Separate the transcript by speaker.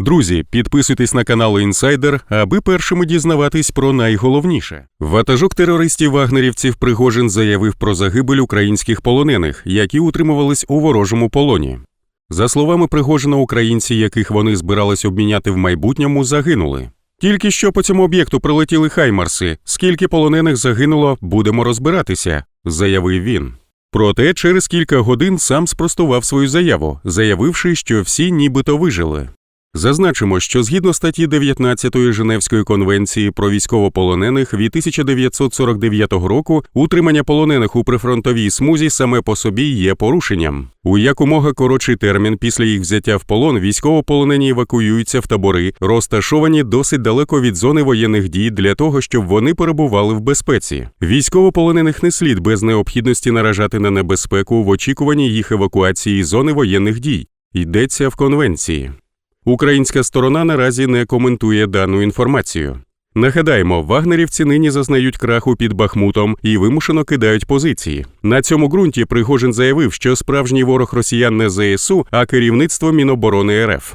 Speaker 1: Друзі, підписуйтесь на канал Інсайдер, аби першими дізнаватись про найголовніше. Ватажок терористів вагнерівців Пригожин заявив про загибель українських полонених, які утримувались у ворожому полоні. За словами Пригожина, українці, яких вони збирались обміняти в майбутньому, загинули. Тільки що по цьому об'єкту прилетіли хаймарси. Скільки полонених загинуло, будемо розбиратися, заявив він. Проте через кілька годин сам спростував свою заяву, заявивши, що всі нібито вижили. Зазначимо, що згідно статті 19 Женевської конвенції про військовополонених від 1949 року утримання полонених у прифронтовій смузі саме по собі є порушенням. У якомога коротший термін після їх взяття в полон військовополонені евакуюються в табори, розташовані досить далеко від зони воєнних дій для того, щоб вони перебували в безпеці. Військовополонених не слід без необхідності наражати на небезпеку в очікуванні їх евакуації з зони воєнних дій. Йдеться в конвенції. Українська сторона наразі не коментує дану інформацію. Нагадаємо, вагнерівці нині зазнають краху під Бахмутом і вимушено кидають позиції. На цьому ґрунті Пригожин заявив, що справжній ворог росіян не ЗСУ, а керівництво Міноборони РФ.